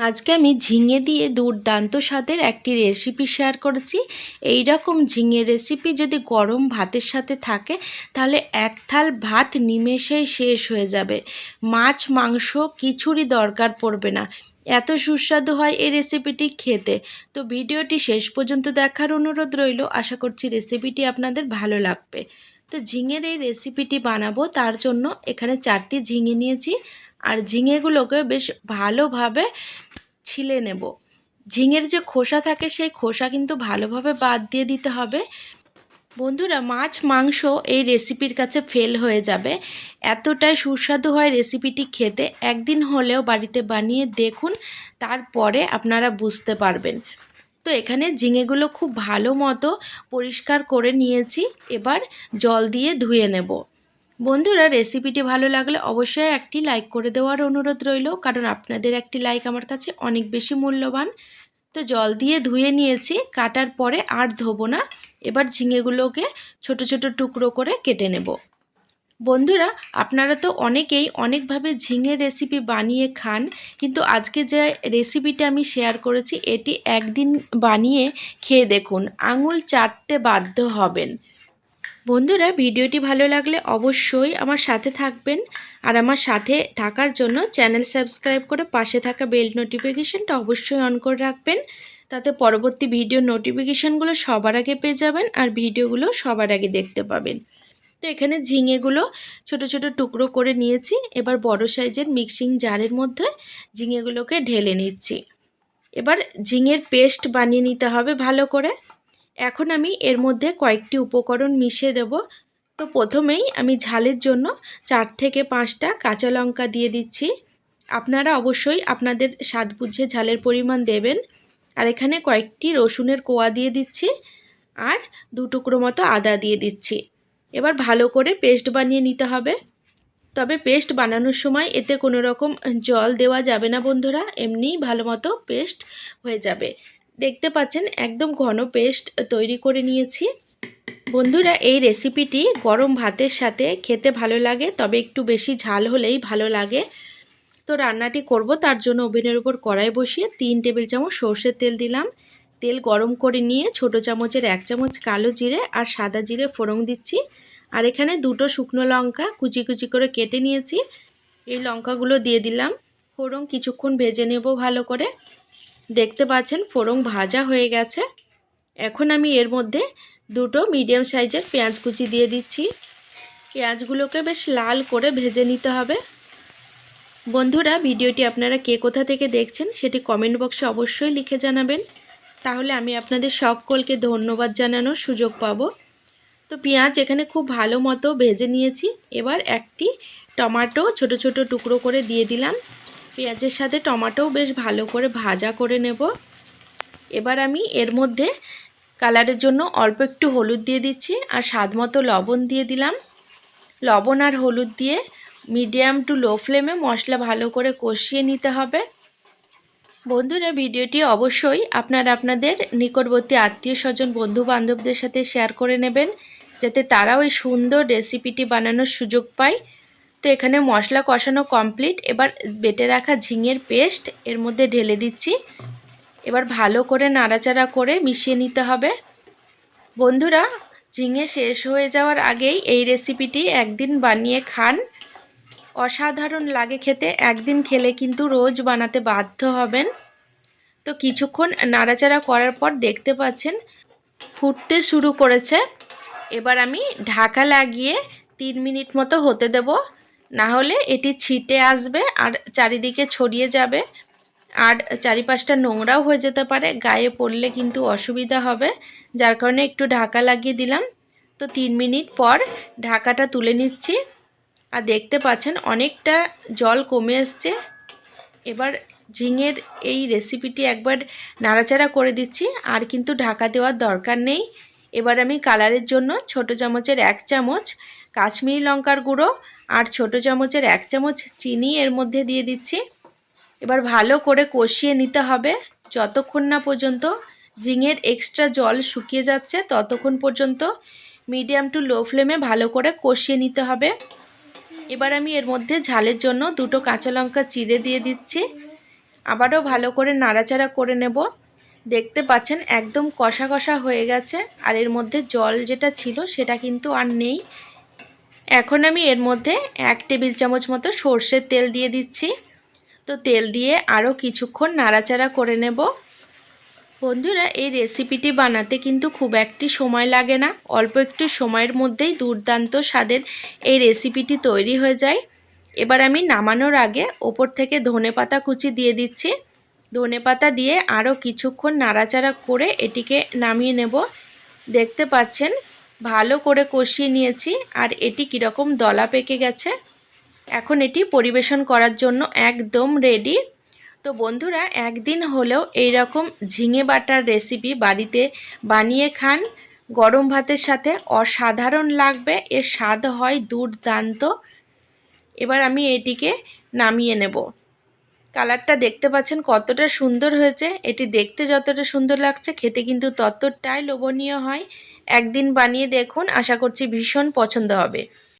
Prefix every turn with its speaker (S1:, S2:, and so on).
S1: আজকে আমি ঝিঙে দিয়ে দুর্দান্ত স্বাদের একটি রেসিপি শেয়ার করেছি। এই রকম ঝিঙে রেসিপি যদি গরম ভাতের সাথে থাকে, তাহলে এক থাল ভাত নিমেষেই শেষ হয়ে যাবে। মাছ, মাংস কিছুরই দরকার পড়বে না। এত সুস্বাদু হয় এই রেসিপিটি খেতে। তো ভিডিওটি শেষ পর্যন্ত দেখার অনুরোধ রইল। আশা করছি রেসিপিটি আপনাদের ভালো লাগবে। তো ঝিঙের এই রেসিপিটি বানাবো, তার জন্য এখানে চারটি ঝিঙে নিয়েছি। আর ঝিঙেগুলোকে বেশ ভালোভাবে ছিলে নেব। ঝিঙের যে খোসা থাকে, সেই খোসা কিন্তু ভালোভাবে বাদ দিয়ে দিতে হবে। বন্ধুরা, মাছ, মাংস এই রেসিপির কাছে ফেল হয়ে যাবে। এতটাই সুস্বাদু হয় রেসিপিটি খেতে। একদিন হলেও বাড়িতে বানিয়ে দেখুন, তারপরে আপনারা বুঝতে পারবেন। তো এখানে ঝিঙেগুলো খুব ভালো মতো পরিষ্কার করে নিয়েছি। এবার জল দিয়ে ধুয়ে নেব। বন্ধুরা রেসিপিটি ভালো লাগলে অবশ্যই একটি লাইক করে দেওয়ার অনুরোধ রইল, কারণ আপনাদের একটি লাইক আমার কাছে অনেক বেশি মূল্যবান। তো জল দিয়ে ধুয়ে নিয়েছি, কাটার পরে আর ধোবো না, এবার ঝিঙেগুলোকে ছোট ছোট টুকরো করে কেটে নেব। বন্ধুরা, আপনারা তো অনেকেই অনেকভাবে ঝিঙে রেসিপি বানিয়ে খান, কিন্তু আজকে যে রেসিপিটা আমি শেয়ার করেছি, এটি একদিন বানিয়ে খেয়ে দেখুন, আঙুল চাটতে বাধ্য হবেন। বন্ধুরা, ভিডিওটি ভালো লাগলে অবশ্যই আমার সাথে থাকবেন আর আমার সাথে থাকার জন্য চ্যানেল সাবস্ক্রাইব করে পাশে থাকা বেল নোটিফিকেশানটা অবশ্যই অন করে রাখবেন। তাতে পরবর্তী ভিডিও নোটিফিকেশানগুলো সবার আগে পেয়ে যাবেন আর ভিডিওগুলো সবার আগে দেখতে পাবেন। তো এখানে ঝিঙেগুলো ছোট ছোট টুকরো করে নিয়েছি। এবার বড় সাইজের মিক্সিং জারের মধ্যে ঝিঙেগুলোকে ঢেলে নিচ্ছি। এবার ঝিঙের পেস্ট বানিয়ে নিতে হবে ভালো করে। এখন আমি এর মধ্যে কয়েকটি উপকরণ মিশিয়ে দেব। তো প্রথমেই আমি ঝালের জন্য চার থেকে পাঁচটা কাঁচা লঙ্কা দিয়ে দিচ্ছি। আপনারা অবশ্যই আপনাদের স্বাদ বুঝে ঝালের পরিমাণ দেবেন। আর এখানে কয়েকটি রসুনের কোয়া দিয়ে দিচ্ছি আর দু টুকরো মতো আদা দিয়ে দিচ্ছি। এবার ভালো করে পেস্ট বানিয়ে নিতে হবে। তবে পেস্ট বানানোর সময় এতে কোনো রকম জল দেওয়া যাবে না বন্ধুরা, এমনিই ভালো মতো পেস্ট হয়ে যাবে। দেখতে পাচ্ছেন একদম ঘন পেস্ট তৈরি করে নিয়েছি। বন্ধুরা, এই রেসিপিটি গরম ভাতের সাথে খেতে ভালো লাগে, তবে একটু বেশি ঝাল হলেই ভালো লাগে। তো রান্নাটি করব, তার জন্য ওভেনের উপর কড়াই বসিয়ে তিন টেবিল চামচ সর্ষের তেল দিলাম। তেল গরম করে নিয়ে ছোট চামচের এক চামচ কালো জিরে আর সাদা জিরে ফোড়ন দিচ্ছি। আর এখানে দুটো শুকনো লঙ্কা কুচি কুচি করে কেটে নিয়েছি। এই লঙ্কাগুলো দিয়ে দিলাম। ফোড়ং কিছুক্ষণ ভেজে নেব ভালো করে। দেখতে পাচ্ছেন ফোড়ন ভাজা হয়ে গেছে। এখন আমি এর মধ্যে দুটো মিডিয়াম সাইজের পেঁয়াজ কুচি দিয়ে দিচ্ছি। পেঁয়াজগুলোকে বেশ লাল করে ভেজে নিতে হবে। বন্ধুরা, ভিডিওটি আপনারা কে কোথা থেকে দেখছেন সেটি কমেন্ট বক্সে অবশ্যই লিখে জানাবেন। তাহলে আমি আপনাদের সকলকে ধন্যবাদ জানানোর সুযোগ পাবো। তো পেঁয়াজ এখানে খুব ভালো মতো ভেজে নিয়েছি। এবার একটি টমাটো ছোট ছোট টুকরো করে দিয়ে দিলাম। পেঁয়াজের সাথে টমাটোও বেশ ভালো করে ভাজা করে নেব। এবার আমি এর মধ্যে কালারের জন্য অল্প একটু হলুদ দিয়ে দিচ্ছি আর স্বাদ মতো লবণ দিয়ে দিলাম। লবণ আর হলুদ দিয়ে মিডিয়াম টু লো ফ্লেমে মশলা ভালো করে কষিয়ে নিতে হবে। বন্ধুরা, ভিডিওটি অবশ্যই আপনারা আপনাদের নিকটবর্তী আত্মীয় স্বজন বন্ধু বান্ধবদের সাথে শেয়ার করে নেবেন, যাতে তারাও এই সুন্দর রেসিপিটি বানানোর সুযোগ পায়। তো এখানে মশলা কষানো কমপ্লিট এবার বেটে রাখা ঝিঙের পেস্ট এর মধ্যে ঢেলে দিচ্ছি। এবার ভালো করে নাড়াচাড়া করে মিশিয়ে নিতে হবে। বন্ধুরা, ঝিঙে শেষ হয়ে যাওয়ার আগেই এই রেসিপিটি একদিন বানিয়ে খান। অসাধারণ লাগে খেতে। একদিন খেলে কিন্তু রোজ বানাতে বাধ্য হবেন। তো কিছুক্ষণ নাড়াচাড়া করার পর দেখতে পাচ্ছেন, ফুটতে শুরু করেছে। এবার আমি ঢাকা লাগিয়ে তিন মিনিট মতো হতে দেব। না হলে এটি ছিটে আসবে আর চারিদিকে ছড়িয়ে যাবে। আর চারিপাশটা নোংরাও হয়ে যেতে পারে, গায়ে পড়লে কিন্তু অসুবিধা হবে। যার কারণে একটু ঢাকা লাগিয়ে দিলাম। তো তিন মিনিট পর ঢাকাটা তুলে নিচ্ছি। আর দেখতে পাচ্ছেন অনেকটা জল কমে এসছে। এবার ঝিঙের এই রেসিপিটি একবার নাড়াচাড়া করে দিচ্ছি। আর কিন্তু ঢাকা দেওয়ার দরকার নেই। এবার আমি কালারের জন্য ছোট চামচের এক চামচ কাশ্মীরি লঙ্কার গুঁড়ো আর ছোট চামচের এক চামচ চিনি এর মধ্যে দিয়ে দিচ্ছি। এবার ভালো করে কষিয়ে নিতে হবে। যতক্ষণ না পর্যন্ত ঝিঙের এক্সট্রা জল শুকিয়ে যাচ্ছে, ততক্ষণ পর্যন্ত মিডিয়াম টু লো ফ্লেমে ভালো করে কষিয়ে নিতে হবে। এবার আমি এর মধ্যে ঝালের জন্য দুটো কাঁচা লঙ্কা চিড়ে দিয়ে দিচ্ছি। আবারও ভালো করে নাড়াচাড়া করে নেব। দেখতে পাচ্ছেন একদম কষা কষা হয়ে গেছে, আর এর মধ্যে জল যেটা ছিল সেটা কিন্তু আর নেই। এখন আমি এর মধ্যে এক টেবিল চামচ মতো সর্ষের তেল দিয়ে দিচ্ছি। তো তেল দিয়ে আরও কিছুক্ষণ নাড়াচাড়া করে নেব। বন্ধুরা, এই রেসিপিটি বানাতে কিন্তু খুব একটি সময় লাগে না। অল্প একটু সময়ের মধ্যেই দুর্দান্ত স্বাদের এই রেসিপিটি তৈরি হয়ে যায়। এবার আমি নামানোর আগে ওপর থেকে ধনে পাতা কুচি দিয়ে দিচ্ছি। ধনে পাতা দিয়ে আরও কিছুক্ষণ নাড়াচাড়া করে এটিকে নামিয়ে নেব। দেখতে পাচ্ছেন, ভালো করে কষিয়ে নিয়েছি। আর এটি কীরকম দলা পেকে গেছে। এখন এটি পরিবেশন করার জন্য একদম রেডি তো বন্ধুরা, একদিন হলেও এই রকম ঝিঙে বাটার রেসিপি বাড়িতে বানিয়ে খান। গরম ভাতের সাথে অসাধারণ লাগবে। এর স্বাদ হয় দুর্দান্ত। এবার আমি এটিকে নামিয়ে নেব। কালারটা দেখতে পাচ্ছেন কতটা সুন্দর হয়েছে। এটি দেখতে যতটা সুন্দর লাগছে, খেতে কিন্তু ততটাই লোভনীয় হয়। একদিন বানিয়ে দেখুন, আশা করছি ভীষণ পছন্দ হবে।